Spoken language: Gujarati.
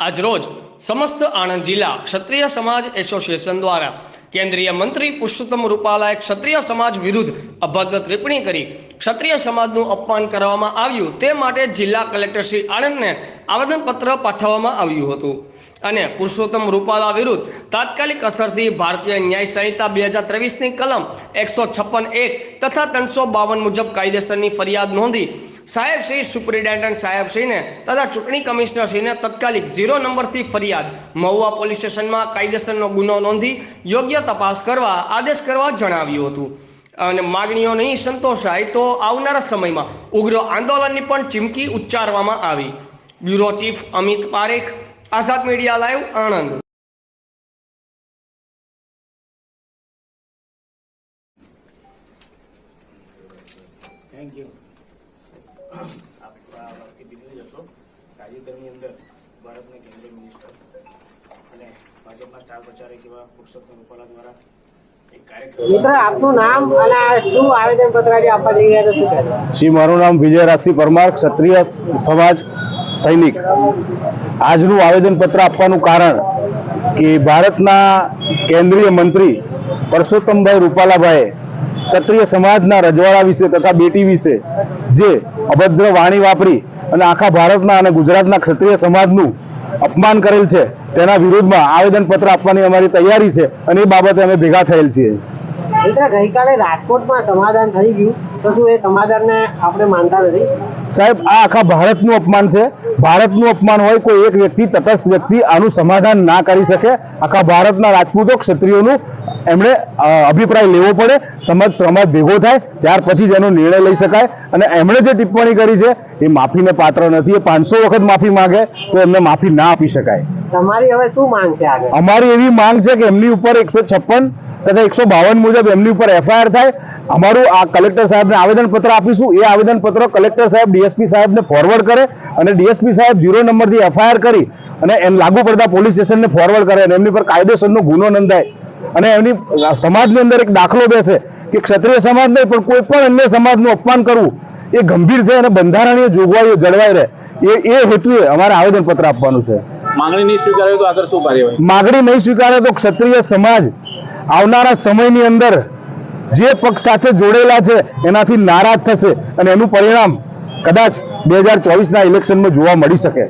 આજરોજ સમસ્ત આણંદ જિલ્લા ક્ષત્રિય સમાજ એસોસિએશન દ્વારા કેન્દ્રીય મંત્રી પુરુષોત્તમ રૂપાલાએ ક્ષત્રિય સમાજ વિરુદ્ધ અભદ્ર ટિપ્પણી કરી ક્ષત્રિય સમાજનું અપમાન કરવામાં આવ્યું તે માટે જિલ્લા કલેક્ટર શ્રી આણંદને આવેદનપત્ર પાઠવવામાં આવ્યું હતું. અને પુરુષોત્તમ રૂપાલા વિરુદ્ધ તાત્કાલિક અસરથી ભારતીય ન્યાય સંહિતા બે હજાર ત્રેવીસની કલમ એકસો છપ્પન એક તથા ત્રણસો બાવન મુજબ કાયદેસરની ફરિયાદ નોંધી સાહેબ શ્રી સુપ્રિન્ટેન્ડન્ટ સાહેબ શ્રીને તથા ચૂંટણી કમિશનર શ્રીને તત્કાલિક ઝીરો નંબરથી ફરિયાદ. મહુવા પોલીસ સ્ટેશનમાં કાયદેસરનો ગુનો નોંધી યોગ્ય તપાસ કરવા આદેશ કરવા જણાવ્યું હતું. અને માગણીઓ નહીં સંતોષાય તો આવનારા સમયમાં ઉગ્ર આંદોલનની પણ ચીમકી ઉચ્ચારવામાં આવી. Bureau chief Amit Parekh, Azad media live Anand. Thank you આપ આ વાતથી બીજી જશો તાજેતરની અંદર ભારતના કેન્દ્રીય મિનિસ્ટર અને ભાજપના સ્ટાર પ્રચારક એવા પુરુષોત્તમ રૂપાલા દ્વારા શું આવેદન પત્ર આજનું આપવાનું કારણ કે ભારતના કેન્દ્રીય મંત્રી પરસોત્તમભાઈ રૂપાલાભાઈએ ક્ષત્રિય સમાજના રજવાડા વિશે તથા બેટી વિશે જે અભદ્ર વાણી વાપરી અને આખા ભારતના અને ગુજરાતના ક્ષત્રિય સમાજનું અપમાન કરેલ છે તેના વિરુદ્ધમાં આવેદનપત્ર આપવાની અમારી તૈયારી છે અને એ બાબતે અમે ભેગા થયેલ છીએ. ગઈકાલે રાજકોટમાં સમાધાન થઈ ગયું તો શું એ સમાધાનને આપણે માનતા નથી? સાહેબ આ આખા ભારતનું અપમાન છે. ભારતનું અપમાન હોય કોઈ એક વ્યક્તિ તટસ્થ વ્યક્તિ આનું સમાધાન ના કરી શકે. આખા ભારતના રાજપૂતો ક્ષત્રિયોનું એમણે અભિપ્રાય લેવો પડે સમાજ સમાજ ભેગો થાય ત્યાર પછી જ એનો નિર્ણય લઈ શકાય. અને એમણે જે ટિપ્પણી કરી છે એ માફીને પાત્ર નથી એ પાંચસો વખત માફી માંગે તો એમને માફી ના આપી શકાય. તમારી હવે શું માંગ છે અમારી એવી માંગ છે કે એમની ઉપર એકસો છપ્પન તથા એકસો બાવન મુજબ એમની ઉપર એફઆઈઆર થાય. અમારું આ કલેક્ટર સાહેબને આવેદનપત્ર આપીશું. એ આવેદનપત્ર કલેક્ટર સાહેબ ડીએસપી સાહેબને ફોરવર્ડ કરે અને ડીએસપી સાહેબ ઝીરો નંબરથી એફઆઈઆર કરી અને એમ લાગુ પડતા પોલીસ સ્ટેશનને ફોરવર્ડ કરે અને એમની પર કાયદેસરનો ગુનો નોંધાય. અને એમની સમાજની અંદર એક દાખલો બેસે કે ક્ષત્રિય સમાજ નહીં પણ કોઈ પણ અન્ય સમાજનું અપમાન કરવું એ ગંભીર છે અને બંધારણીય જોગવાઈઓ જળવાઈ રહે. એ એ હેતુએ અમારે આવેદનપત્ર આપવાનું છે. માંગણી નહીં સ્વીકારે તો આગળ શું કાર્યવાહી? માગણી નહીં સ્વીકારે તો ક્ષત્રિય સમાજ આવનારા સમયની અંદર જે પક્ષ સાથે જોડેલા છે એનાથી નારાજ થશે અને એનું પરિણામ કદાચ બે હજાર ચોવીસના ઇલેક્શનમાં જોવા મળી શકે.